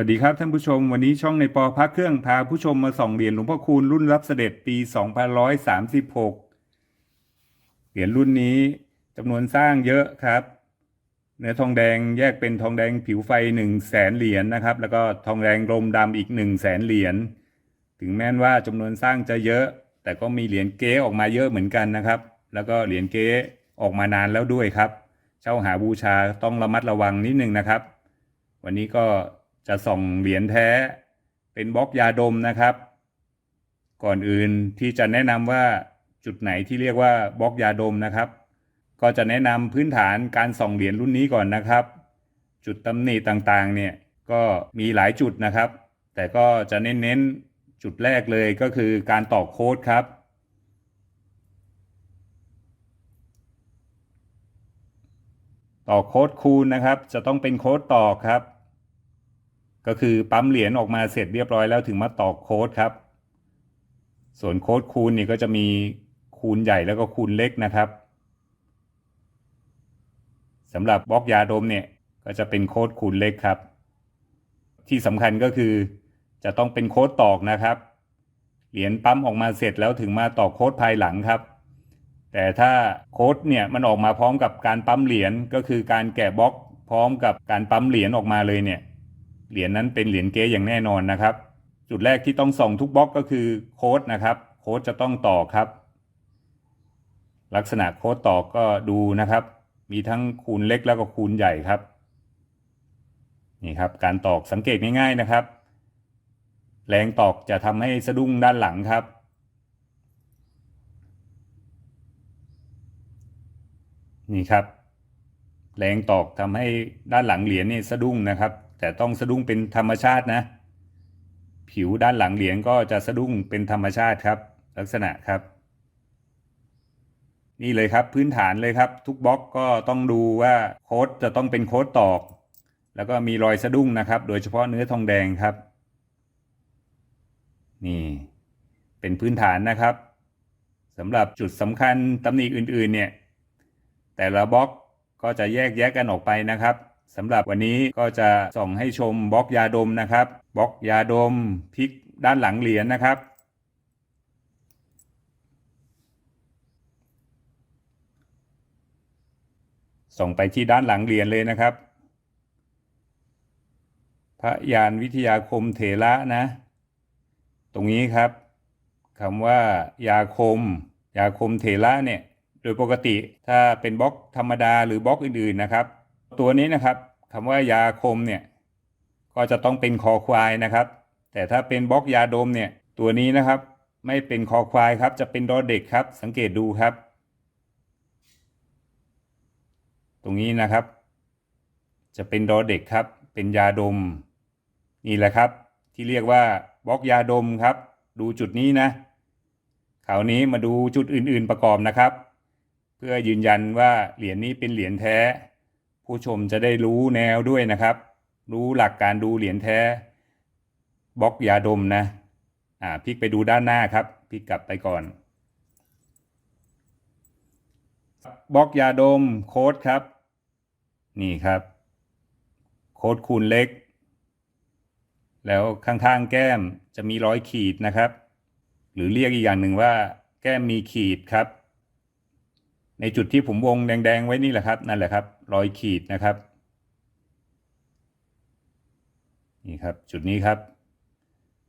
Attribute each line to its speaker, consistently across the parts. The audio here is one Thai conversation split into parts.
Speaker 1: วัสดีครับท่านผู้ชม วันนี้ช่องในปอพักเครื่องพาผู้ชมมาส่องเหรียญหลวงพ่อคูณรุ่นรับเสด็จปี2536 เหรียญรุ่นนี้จำนวนสร้างเยอะครับ เนื้อทองแดงแยกเป็นทองแดงผิวไฟ 1 0 0 0 0แสนเหรียญนะครับ แล้วก็ทองแดงลมดำอีก 1 0 0 0 0แสนเหรียญถึงแม้นว่าจำนวนสร้างจะเยอะ แต่ก็มีเหรียญเก๊ออกมาเยอะเหมือนกันนะครับ แล้วก็เหรียญเก๊ออกมานานแล้วด้วยครับ เช่าหาบูชาต้องระมัดระวังนิดนึงนะครับ วันนี้ก็ จะส่องเหรียญแท้เป็นบล็อกยาดมนะครับ ก่อนอื่นที่จะแนะนำว่าจุดไหนที่เรียกว่าบล็อกยาดมนะครับ ก็จะแนะนำพื้นฐานการส่องเหรียญรุ่นนี้ก่อนนะครับ จุดตำหนิต่างๆเนี่ยก็มีหลายจุดนะครับ แต่ก็จะเน้นๆจุดแรกเลยก็คือการตอกโค้ดครับต่อโค้ดคูณนะครับ จะต้องเป็นโค้ดต่อครับ ก็คือปั๊มเหรียญออกมาเสร็จเรียบร้อยแล้วถึงมาต่อโค้ดครับ ส่วนโค้ดคูณนี่ก็จะมีคูณใหญ่แล้วก็คูณเล็กนะครับสำหรับบล็อกยาดมเนี่ยก็จะเป็นโค้ดคูณเล็กครับ ที่สำคัญก็คือจะต้องเป็นโค้ดตอกนะครับ เหรียญปั๊มออกมาเสร็จแล้วถึงมาต่อโค้ดภายหลังครับ แต่ถ้าโค้ดเนี่ยมันออกมาพร้อมกับการปั๊มเหรียญก็คือการแกะบล็อกพร้อมกับการปั๊มเหรียญออกมาเลยเนี่ย เหรียญนั้นเป็นเหรียญเก๊อย่างแน่นอนนะครับ จุดแรกที่ต้องส่องทุกบล็อกก็คือโค้ดนะครับ โค้ดจะต้องต่อครับ ลักษณะโค้ดต่อก็ดูนะครับ มีทั้งคูณเล็กแล้วก็คูณใหญ่ครับนี่ครับการตอกสังเกตง่ายๆนะครับ แรงตอกจะทำให้สะดุ้งด้านหลังครับ นี่ครับ แรงตอกทำให้ด้านหลังเหรียญนี่สะดุ้งนะครับ แต่ต้องสะดุ้งเป็นธรรมชาตินะ ผิวด้านหลังเหรียญก็จะสะดุ้งเป็นธรรมชาติครับ ลักษณะครับ นี่เลยครับพื้นฐานเลยครับ ทุกบล็อกก็ต้องดูว่าโค้ดจะต้องเป็นโค้ดตอก แล้วก็มีรอยสะดุ้งนะครับ โดยเฉพาะเนื้อทองแดงครับ นี่เป็นพื้นฐานนะครับสำหรับจุดสำคัญตำหนิอื่นๆเนี่ยแต่ละบล็อก ก็จะแยกแยะกันออกไปนะครับสำหรับวันนี้ก็จะส่องให้ชมบล็อกยาดมนะครับบล็อกยาดมพลิกด้านหลังเหรียญนะครับ ส่งไปที่ด้านหลังเหรียญเลยนะครับ พระยานวิทยาคมเถระนะ ตรงนี้ครับคำว่ายาคม ยาคมเถระเนี่ย ยปกติถ้าเป็นบล็อกธรรมดาหรือบล็อกอื่นๆนะครับ ตัวนี้นะครับคำว่ายาคมเนี่ยก็จะต้องเป็นคอควายนะครับ แต่ถ้าเป็นบล็อกยาดมเนี่ยตัวนี้นะครับไม่เป็นคอควายครับจะเป็นดอเด็กครับ สังเกตดูครับ ตรงนี้นะครับ จะเป็นดอเด็กครับ เป็นยาดม นี่แหละครับ ที่เรียกว่าบล็อกยาดมครับ ดูจุดนี้นะคราวนี้มาดูจุดอื่น ๆประกอบนะครับ เพื่อยืนยันว่าเหรียญนี้เป็นเหรียญแท้ ผู้ชมจะได้รู้แนวด้วยนะครับ รู้หลักการดูเหรียญแท้บล็อกยาดมนะอ่าพลิกไปดูด้านหน้าครับพลิกกลับไปก่อนบล็อกยาดมโค้ดครับ นี่ครับ โค้ดคูณเล็ก แล้วข้างๆแก้มจะมีร้อยขีดนะครับ หรือเรียกอีกอย่างหนึ่งว่า แก้มมีขีดครับ ในจุดที่ผมวงแดง ๆ ไว้นี่แหละครับ นั่นแหละครับ รอยขีดนะครับ นี่ครับ จุดนี้ครับ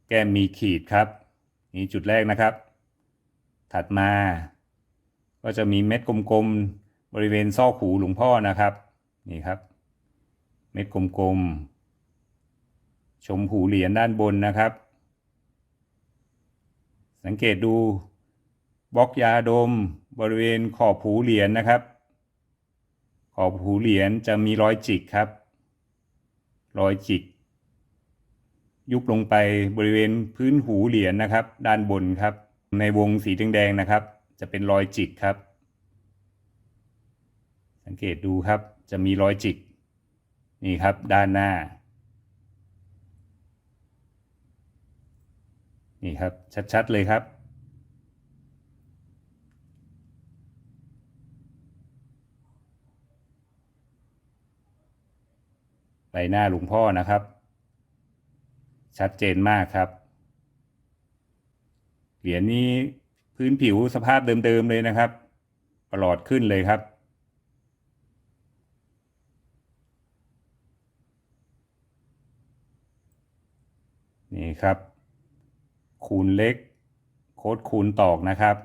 Speaker 1: แก้มมีขีดครับ นี่จุดแรกนะครับ ถัดมา ก็จะมีเม็ดกลมๆ บริเวณซอกหูหลวงพ่อนะครับ นี่ครับ เม็ดกลมๆ ชมหูเหรียญด้านบนนะครับ สังเกตดู บล็อกยาดมบริเวณขอบหูเหรียญนะครับ ขอบหูเหรียญจะมีรอยจิกครับ รอยจิก ยุบลงไปบริเวณพื้นหูเหรียญนะครับ ด้านบนครับ ในวงสีแดงๆนะครับ จะเป็นรอยจิกครับ สังเกตดูครับจะมีรอยจิก นี่ครับด้านหน้า นี่ครับชัดๆเลยครับ ใบหน้าหลวงพ่อนะครับ ชัดเจนมากครับ เหรียญนี้พื้นผิวสภาพเดิมๆเลยนะครับประหลอดขึ้นเลยครับ นี่ครับ คูณเล็ก โค้ดคูณตอกนะครับ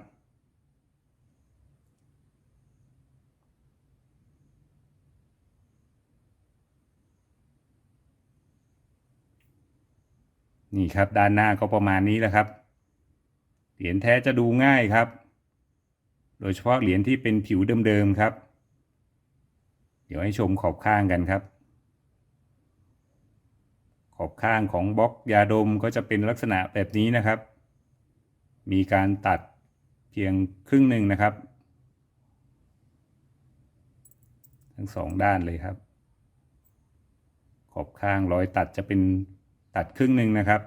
Speaker 1: นี่ครับด้านหน้าก็ประมาณนี้แหละครับ เหรียญแท้จะดูง่ายครับ โดยเฉพาะเหรียญที่เป็นผิวเดิมๆครับ เดี๋ยวให้ชมขอบข้างกันครับ ขอบข้างของบล็อกยาดมก็จะเป็นลักษณะแบบนี้นะครับ มีการตัดเพียงครึ่งหนึ่งนะครับ ทั้งสองด้านเลยครับ ขอบข้างรอยตัดจะเป็น ตัดครึ่งหนึ่งนะครับ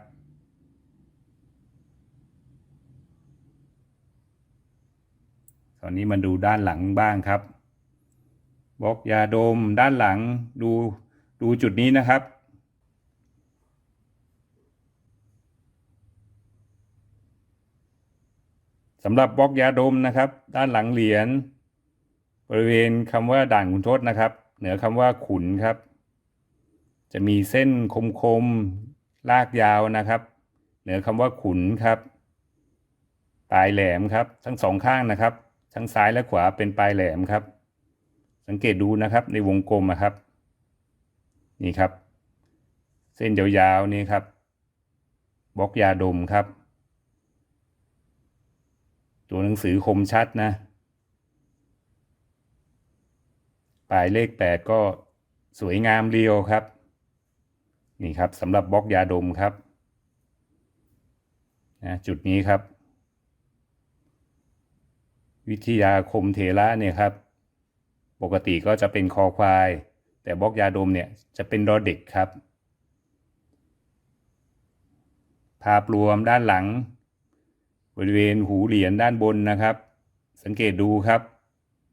Speaker 1: ตอนนี้มาดูด้านหลังบ้างครับบล็อกยาดมด้านหลังดูดูจุดนี้นะครับ สำหรับบล็อกยาดมนะครับ ด้านหลังเหรียญบริเวณคำว่าด่านขุนทดนะครับ เหนือคำว่าขุนครับ จะมีเส้นคม ลากยาวนะครับ เหนือคำว่าขุนครับ ปลายแหลมครับ ทั้งสองข้างนะครับ ทั้งซ้ายและขวาเป็นปลายแหลมครับ สังเกตดูนะครับในวงกลมนะครับ นี่ครับ เส้นยาวๆนี่ครับบล็อกยาดมครับ ตัวหนังสือคมชัดนะปลายเลขแปดก็สวยงามเรียวครับ นี่ครับสำหรับบล็อกยาดมครับนะจุดนี้ครับ วิทยาคมเทระเนี่ยครับ ปกติก็จะเป็นคอควาย แต่บล็อกยาดมเนี่ยจะเป็นดอเด็กครับ ภาพรวมด้านหลัง บริเวณหูเหรียญด้านบนนะครับ สังเกตดูครับ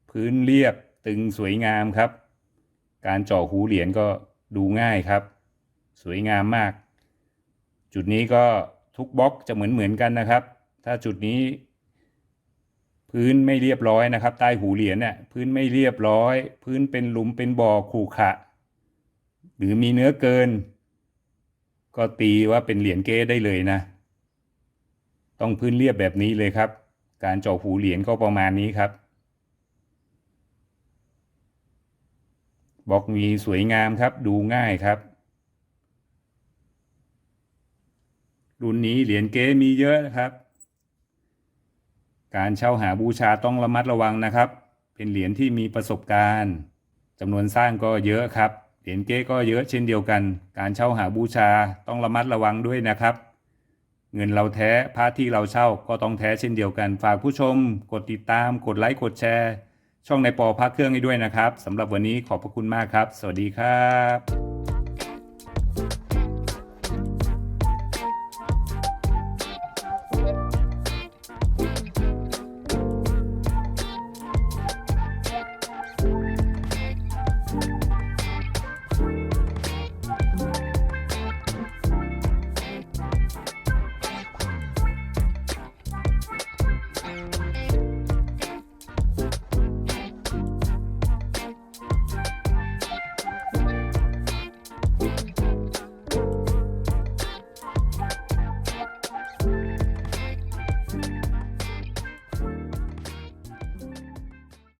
Speaker 1: พื้นเรียบตึงสวยงามครับ การเจาะหูเหรียญก็ดูง่ายครับ สวยงามมาก จุดนี้ก็ทุกบล็อกจะเหมือนเหมือนกันนะครับ ถ้าจุดนี้ พื้นไม่เรียบร้อยนะครับ ใต้หูเหรียญเนี่ยพื้นไม่เรียบร้อย พื้นเป็นหลุมเป็นบ่อขรุขระหรือมีเนื้อเกิน ก็ตีว่าเป็นเหรียญเก้ได้เลยนะ ต้องพื้นเรียบแบบนี้เลยครับ การเจาะหูเหรียญก็ประมาณนี้ครับบล็อกมีสวยงามครับดูง่ายครับ รุ่นนี้เหรียญเก๊มีเยอะนะครับ การเช่าหาบูชาต้องระมัดระวังนะครับ เป็นเหรียญที่มีประสบการณ์จำนวนสร้างก็เยอะครับ เหรียญเก๊ก็เยอะเช่นเดียวกัน การเช่าหาบูชาต้องระมัดระวังด้วยนะครับ เงินเราแท้พระที่เราเช่าก็ต้องแท้เช่นเดียวกัน ฝากผู้ชม กดติดตาม กดไลค์กดแชร์ ช่องในปอพักเครื่องให้ด้วยนะครับสำหรับวันนี้ขอบพระคุณมากครับ สวัสดีครับ